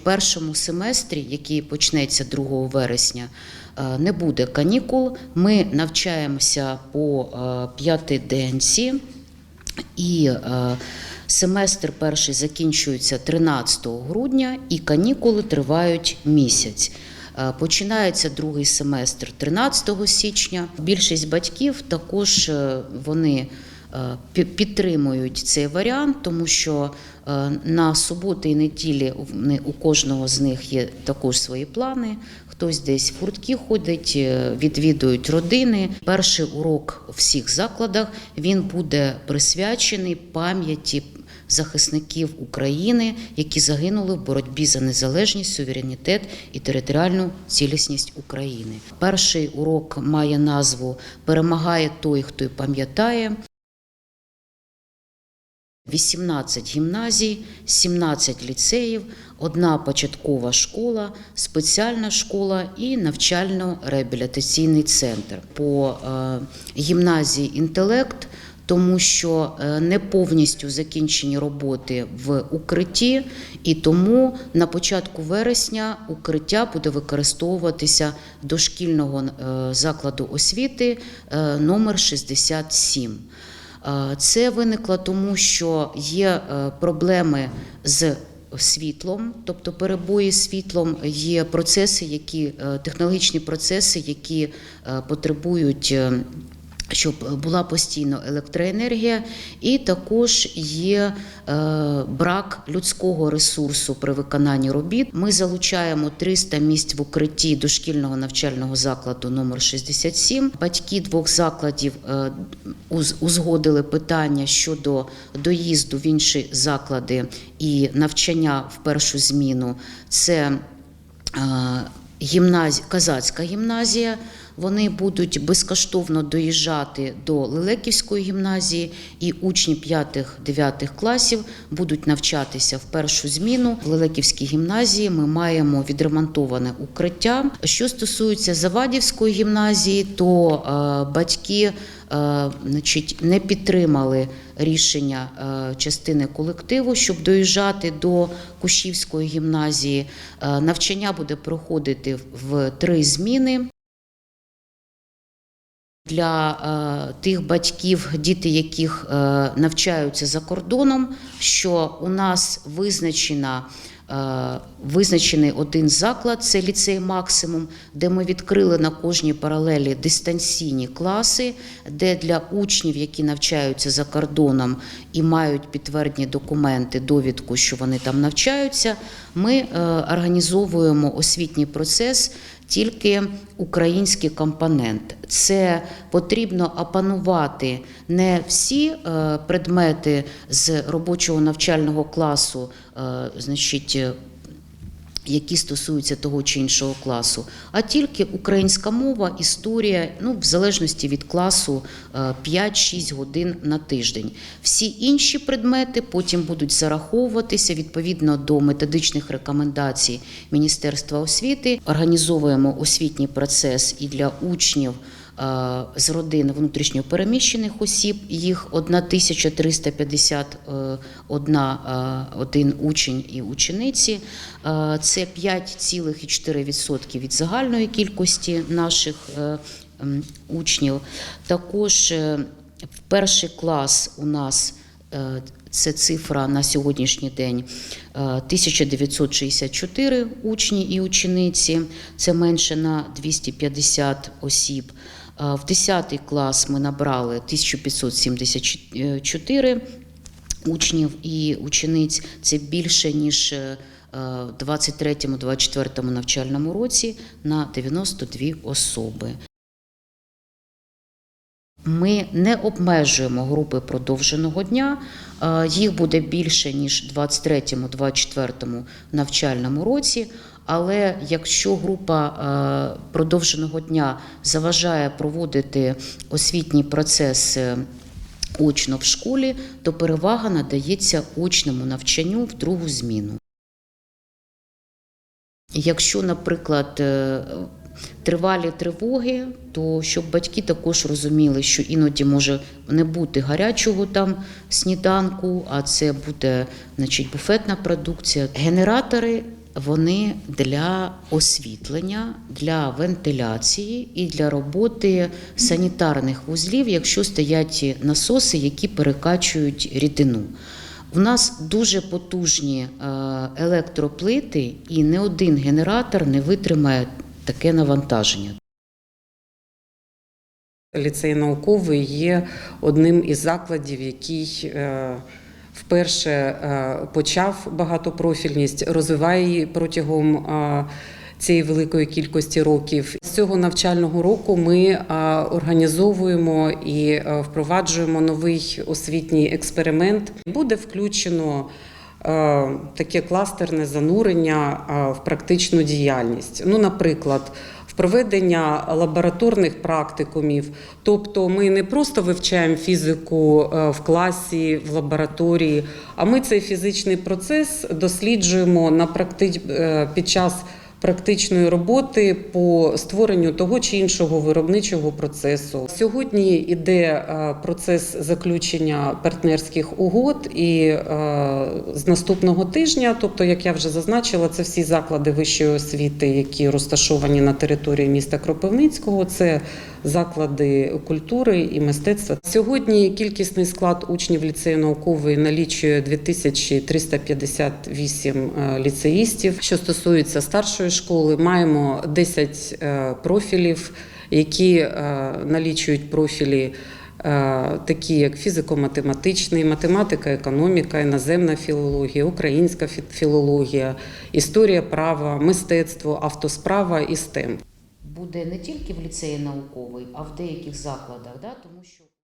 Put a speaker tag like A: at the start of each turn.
A: В першому семестрі, який почнеться 2 вересня, е, не буде канікул. Ми навчаємося по е, п'ятиденці і е, семестр перший закінчується 13 грудня, і канікули тривають місяць. Починається другий семестр 13 січня. Більшість батьків також вони підтримують цей варіант, тому що на суботи і неділі у- кожного з них є також свої плани. Хтось десь в гуртки ходить, е, відвідують родини. Перший урок у всіх закладах він буде присвячений пам'яті захисників України, які загинули в боротьбі за незалежність, суверенітет і територіальну цілісність України. Перший урок має назву Перемагає той, хто пам'ятає. 18 гімназій, 17 ліцеїв, одна початкова школа, спеціальна школа і навчально-реабілітаційний центр. По е, гімназії інтелект, тому що е, не повністю закінчені роботи в укритті, і тому на початку вересня укриття буде використовуватися дошкільного е, закладу освіти номер 67. Е, Це виникло тому, що є е, проблеми з світлом, тобто перебої з світлом, є процеси, які е, технологічні процеси, які потребують. Е, Щоб була постійно електроенергія, і також є е, брак людського ресурсу при виконанні робіт. Ми залучаємо 300 місць в укритті дошкільного навчального закладу номер 67. Батьки двох закладів е, узгодили питання щодо доїзду в інші заклади і навчання в першу зміну. Це гімназія, казацька гімназія. Вони будуть безкоштовно доїжджати до Лелеківської гімназії, і учні 5-9 класів будуть навчатися в першу зміну. В Лелеківській гімназії ми маємо відремонтоване укриття. Що стосується Завадівської гімназії, то е, батьки е, значить, не підтримали рішення е, частини колективу, щоб доїжджати до Кущівської гімназії. Навчання буде проходити в три зміни. Для е, тих батьків, діти яких е, навчаються за кордоном, що у нас визначена. е, Визначений один заклад, це ліцей максимум, де ми відкрили на кожній паралелі дистанційні класи, де для учнів, які навчаються за кордоном і мають підтверджені документи, довідку, що вони там навчаються, ми організовуємо освітній процес тільки український компонент. Це потрібно опанувати не всі е, предмети з робочого навчального класу, е, значить. Е, які стосуються того чи іншого класу, а тільки українська мова, історія, ну в залежності від класу е, 5-6 годин на тиждень. Всі інші предмети потім будуть зараховуватися відповідно до методичних рекомендацій Міністерства освіти. Організовуємо освітній процес і для учнів. Е, З родин внутрішньо переміщених осіб їх 1351 е, один учень і учениці. Е, Це 5,4% від загальної кількості наших е, учнів. Також е, перший клас у нас е, це цифра на сьогоднішній день е, 1964 учні і учениці, це менше на 250 осіб. Е, В 10 клас ми набрали 1574 учнів і учениць. Це більше ніж е, в 23-24 навчальному році на 92 особи. Ми не обмежуємо групи продовженого дня. Е, Їх буде більше ніж в 23-24 навчальному році. Але якщо група е, продовженого дня заважає проводити освітній процес е, очно в школі, то перевага надається очному навчанню в другу зміну. Якщо, наприклад, е, тривалі тривоги, то щоб батьки також розуміли, що іноді може не бути гарячого там сніданку, а це буде значить, буфетна продукція. Генератори вони для освітлення, для вентиляції і для роботи санітарних вузлів, якщо стоять насоси, які перекачують рідину. У нас дуже потужні е, електроплити, і не один генератор не витримає таке навантаження.
B: Ліцей науковий є одним із закладів, який е, вперше е, почав багатопрофільність, розвиває її протягом е, цієї великої кількості років. З цього навчального року ми е, організовуємо і впроваджуємо новий освітній експеримент. Буде включено таке кластерне занурення в практичну діяльність. Ну, наприклад, проведення лабораторних практикумів, тобто ми не просто вивчаємо фізику е, в класі, в лабораторії, а ми цей фізичний процес досліджуємо на практи... е, під час практичної роботи по створенню того чи іншого виробничого процесу. Сьогодні йде е, процес заключення партнерських угод, і е, з наступного тижня, тобто, як я вже зазначила, це всі заклади вищої освіти, які розташовані на території міста Кропивницького. Це заклади культури і мистецтва. Сьогодні кількісний склад учнів ліцею науковий налічує 2358 е, ліцеїстів. Що стосується старшої школи, маємо 10 е, профілів, які е, налічують профілі. Такі як фізико-математичний, математика, економіка, іноземна філологія, українська фі- філологія, історія права, мистецтво, автосправа і STEM.
A: Буде не тільки в ліцеї науковий, а в деяких закладах, да? тому що